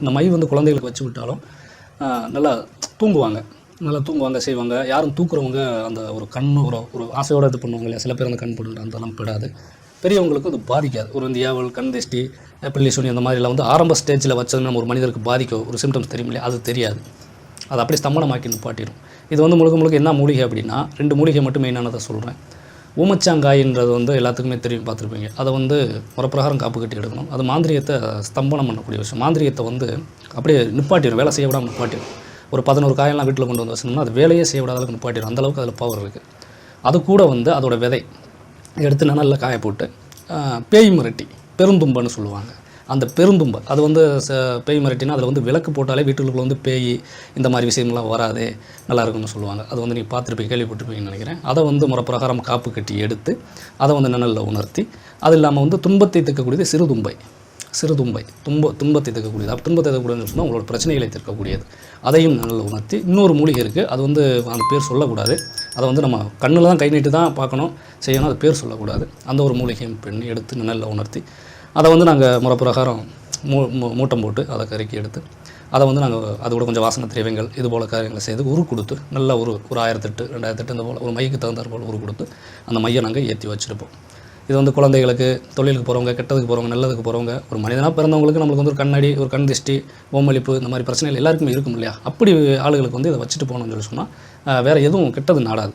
இந்த மை வந்து குழந்தைகளுக்கு வச்சு விட்டாலும் நல்லா தூங்குவாங்க. நல்லா தூங்குவாங்க செய்வாங்க. யாரும் தூக்குறவங்க அந்த ஒரு கண் ஒரு ஒரு ஆசையோடு இது பண்ணுவாங்க இல்லையா? சில பேர் அந்த கண் போட்டு அதெல்லாம் பெடாது. பெரியவங்களுக்கு அது பாதிக்காது. ஒரு இந்த ஏவல் கண் திஷ்டி பிள்ளை அந்த மாதிரிலாம் வந்து ஆரம்ப ஸ்டேஜில் வச்சது நம்ம ஒரு மனிதருக்கு பாதிக்கும் ஒரு சிம்டம்ஸ் தெரியும் இல்லையா? அது தெரியாது. அது அப்படியே ஸ்தம்பனமாக்கி நிப்பாட்டிடும். இது வந்து முழுக்க முழுக்க என்ன மூலிகை அப்படின்னா ரெண்டு மூலிகை மட்டும் மெயினானதை சொல்கிறேன் ஊமச்சாங்காயின்றது வந்து எல்லாத்துக்குமே தெரியும் பார்த்துருப்பீங்க. அதை வந்து முறப்பிரகாரம் காப்பு கட்டி எடுக்கணும். அது மாந்திரியத்தை ஸ்தம்பனம் பண்ணக்கூடிய விஷயம். மாந்திரியத்தை வந்து அப்படியே நிப்பாட்டிடும் வேலை செய்யவிடாமல் நிப்பாட்டிடும் ஒரு பதினோரு காயெல்லாம் வீட்டில் கொண்டு வந்து வச்சோம்னா அது வேலையே செய்யவிடாத அளவுக்கு நிப்பாட்டிடும் அந்தளவுக்கு அதில் பவர் இருக்குது அது கூட வந்து அதோட விதை எடுத்து நல்லா காய போட்டு பேய் மிரட்டி பெருந்தும்பன்னு சொல்லுவாங்க. அந்த பெருந்தும்பல் அது வந்து ச பேய் மிரட்டினா அதில் வந்து விளக்கு போட்டாலே வீட்டுக்குள்ளே வந்து பேய் இந்த மாதிரி விஷயம்லாம் வராதே. நல்லா இருக்கும்னு சொல்லுவாங்க. அது வந்து நீங்கள் பார்த்துருப்பீங்க கேள்விப்பட்டிருப்பீங்கன்னு நினைக்கிறேன். அதை வந்து முறப்பிரகாரம் காப்பு கட்டி எடுத்து அதை வந்து நிழலில் உணர்த்தி அது இல்லாமல் வந்து துன்பத்தை தீர்க்கக்கூடியது சிறுதும்பை சிறுதும்பை தும்ப. துன்பத்தை தக்கக்கூடியது அப்போ துன்பத்தை தீர்க்கக்கூடியதுன்னு சொன்னால் உங்களோட பிரச்சனைகளை தீர்க்கக்கூடியது. அதையும் நல்ல உணர்த்தி இன்னொரு மூலிகை இருக்குது அது வந்து அந்த பேர் சொல்லக்கூடாது. அதை வந்து நம்ம கண்ணில் தான் கை நீட்டி தான் பார்க்கணும். செய்யணும். அது பேர் சொல்லக்கூடாது. அந்த ஒரு மூலிகையும் பெண் எடுத்து நிழலில் உணர்த்தி அதை வந்து நாங்கள் முறப்பிரகாரம் மூ மூட்டம் போட்டு அதை கருக்கி எடுத்து அதை வந்து நாங்கள் அது கூட கொஞ்சம் வாசனை திரவியங்கள் இது போல் காரியங்களை செய்து உரு கொடுத்து நல்லா ஒரு ஒரு ஆயிரத்தெட்டு ரெண்டாயிரத்தெட்டு இந்த போல் ஒரு மையக்கு தகுந்தாற் போல் உரு கொடுத்து அந்த மையை நாங்கள் ஏற்றி வச்சுருப்போம். இது வந்து குழந்தைகளுக்கு தொழிலுக்கு போகிறவங்க கெட்டதுக்கு போகிறவங்க நல்லதுக்கு போகிறவங்க ஒரு மனிதனாக பிறந்தவங்களுக்கு நம்மளுக்கு வந்து ஒரு கண்ணாடி ஒரு கண் திஷ்டி ஓமளிப்பு இந்த மாதிரி பிரச்சனைகள் எல்லாருக்குமே இருக்கும் இல்லையா? அப்படி ஆளுகளுக்கு வந்து இதை வச்சுட்டு போகணும்னு சொல்லி சொன்னால் வேறு எதுவும் கெட்டது நாடாது.